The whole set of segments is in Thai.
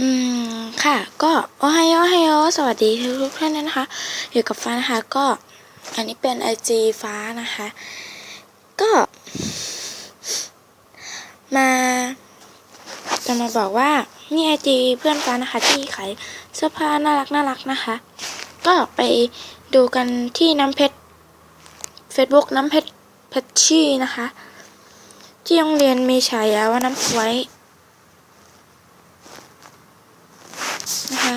อืม ค่ะ ก็โอไฮโอไฮโอสวัสดีทุกท่านนะคะ อยู่กับฟ้านะคะ ก็ อันนี้เป็น IG ฟ้านะคะ ก็ มาจะมาบอกว่ามี IG เพื่อนฟ้านะคะ ที่ขายเสื้อผ้าน่ารักน่ารักนะคะ ก็ไปดูกันที่น้ำเพชร Facebook น้ำเพชรเพชรชี่นะคะ ที่โรงเรียนมีฉายาว่าน้ำไว้ นะคะ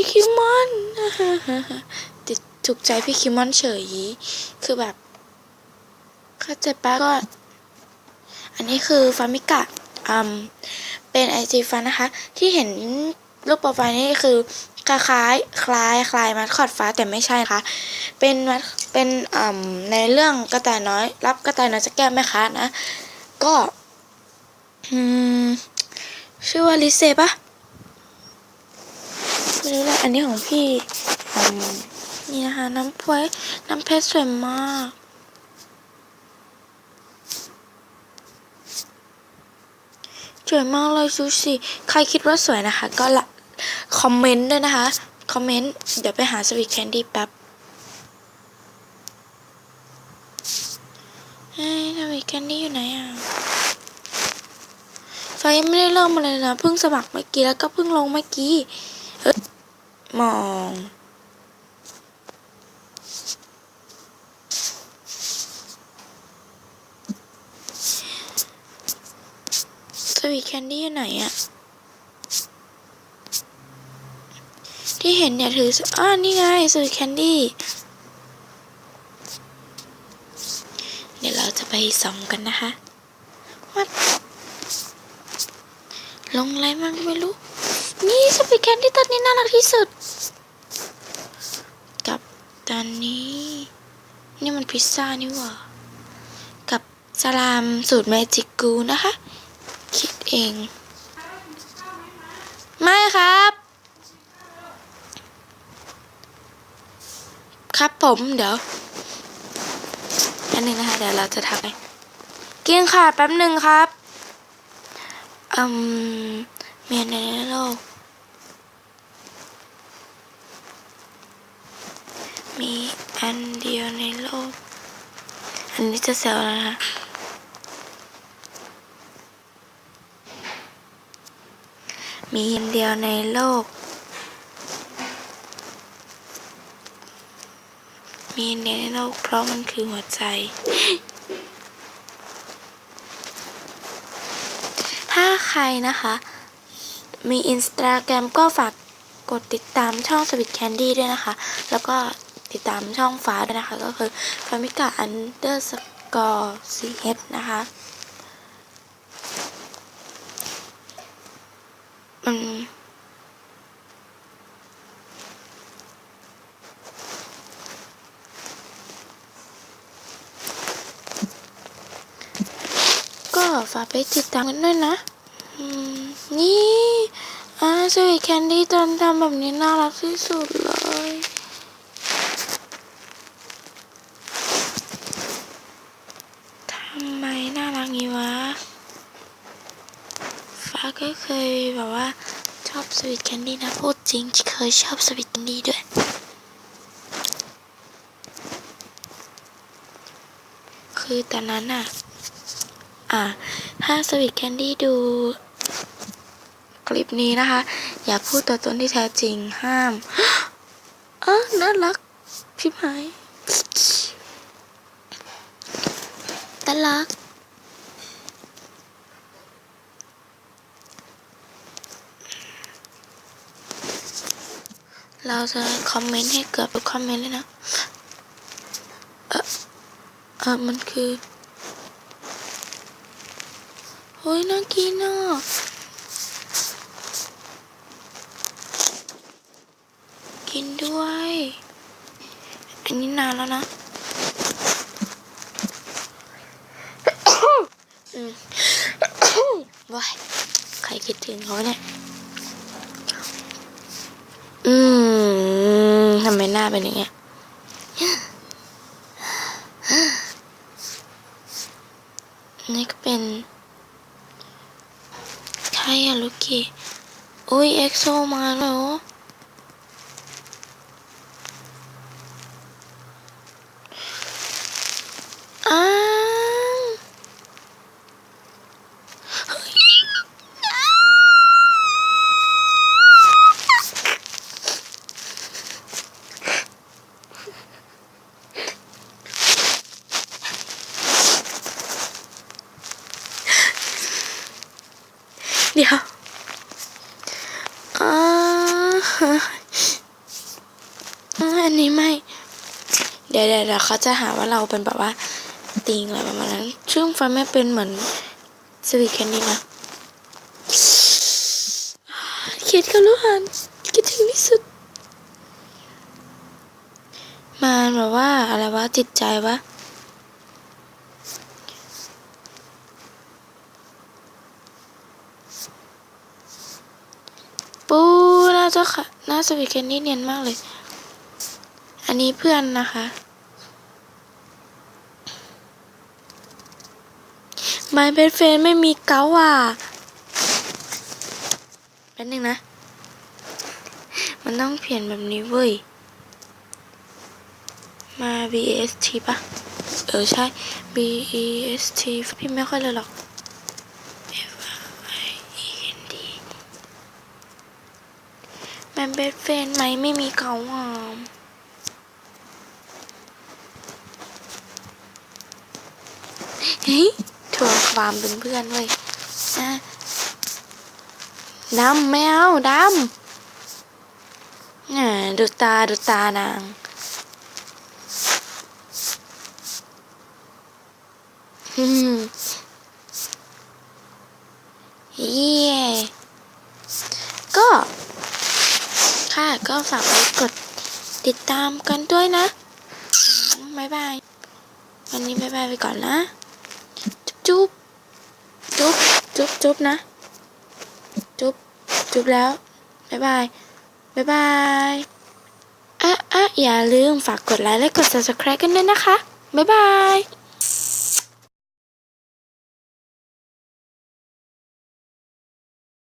ดูคิมอนติดถูกใจพี่คิมอนเฉย คือแบบ เข้าใจปะก็ อันนี้คือฟามิกะอืมเป็นไอจีฟันนะคะ ที่เห็นรูปโปรไฟล์นี่คือคล้ายคล้ายคล้ายมัดคอดฟ้าแต่ไม่ใช่นะคะ เป็นมัดเป็นอในเรื่องกระต่ายน้อย รับกระต่ายน้อยจะแก้วแม่ค้านะ ก็ อืม ชื่อว่าลิเซปะ ไม่รู้แหละอันนี้ของพี่มนี่นะคะน้ำพวยน้ำเพชรสวยมากสวยมากเลยซูชิใครคิดว่าสวยนะคะ ก็ละคอมเมนต์ด้วยนะคะ คอมเมนต์ เดี๋ยวไปหาสวีทแคนดี้แป๊บเฮ้ยสวีทแคนดี้อยู่ไหนอะไฟยังไม่ได้เริ่มมาเลยนะ เพิ่งสมัครเมื่อกี้แล้วก็เพิ่งลงเมื่อกี้ มอง สวีทแคนดี้อยู่ไหนอะที่เห็นเนี่ยถืออ่านี่ไงสวีทแคนดี้ เดี๋ยวเราจะไปส่องกันนะคะว่าลงอะไรมันก็ไม่รู้ นี่สวีทแคนดี้ตอนนี้น่ารักที่สุด ตอนนี้ นี่มันพิซซ่านี่หว่า กับสลามสูตรแมจิกกูนะคะ คิดเอง ไม่ครับ ครับผมเดี๋ยวแป๊บนึงนะคะ เดี๋ยวเราจะทักไปกินค่ะแป๊บหนึ่งครับ อืมเมียในโลก มีอันเดียวในโลก อันนี้จะแซวแล้วนะคะมีอันเดียวในโลก มีอันเดียวในโลกเพราะมันคือหัวใจ ถ้าใครนะคะ มีอินสตาแกรมก็ฝากกดติดตามช่องสวิตแคนดี้ด้วยนะคะ แล้วก็ ติดตามช่องฟ้าด้วยนะคะ ก็คือฟามิกาอันเดอร์สกอร์ซีเนะคะอืมก็ฝากไปติดตามกันด้วยนะนี่อ่าสวีแคนดี้ตอนทำแบบนี้น่ารักที่สุดเลย ทำไมน่ารักงี้วะ ฟ้าก็เคยแบบว่าชอบสวีทแคนดี้นะพูดจริง เคยชอบสวีทแคนดี้ด้วยคือตอนนั้นอะ อะถ้าสวีทแคนดี้ดูคลิปนี้นะคะ อย่าพูดตัวตนที่แท้จริงห้ามเออน่ารักชิบหายน่ารัก เราจะคอมเมนต์ให้เกือบทุกคอมเมนต์เลยนะ เออเออมันคือเฮ้ยน่ากินอะกินด้วย อันนี้นานแล้วนะอืมว้ายใครคิดถึงเขาเนี่ย อืม ทำไมหน้าเป็นอย่างเงี้ยนี่ก็เป็นใครอะลูกกี้อุ้ยเอ็กโซมาแล้ว อ้าวเดียวอันนี้ไม่ เดี๋ยวเดี๋ยวเขาจะหาว่าเราเป็นแบบว่าติงอะไรประมาณนั้นซึ่งฟันไม่เป็นเหมือนสวีทแคนดี้นะคิดกันรู้หันคิดถึงที่สุด มันแบบว่าอะไรวะจิตใจวะ ปู น่าค่ะน่าสวีทแคนดี้เนียนมากเลย อันนี้เพื่อนนะคะ My best friend ไม่มีเกาอะแป๊บนึงนะ มันต้องเปลี่ยนแบบนี้เว้ย มา B E S T ปะเออ ใช่ B E S T พี่ไม่ค่อยเลยหรอก My best friend ไหมไม่มีเกาอะเฮ้ยทวงความเป็นเพื่อนเว้ยดำไม่เอาดำน่ะดูตาดูตานางอืมเย่ก็ ค่ะ ก็ฝากไว้กดติดตามกันด้วยนะบ๊ายบาย วันนี้บ๊ายบายไปก่อนนะ จุ๊บจุ๊บจุ๊บจุ๊บนะ จุ๊บจุ๊บแล้วบ๊ายบายบ๊ายบายอะอะอย่าลืมฝากกดไลค์และกด subscribe กันด้วยนะคะบ๊ายบาย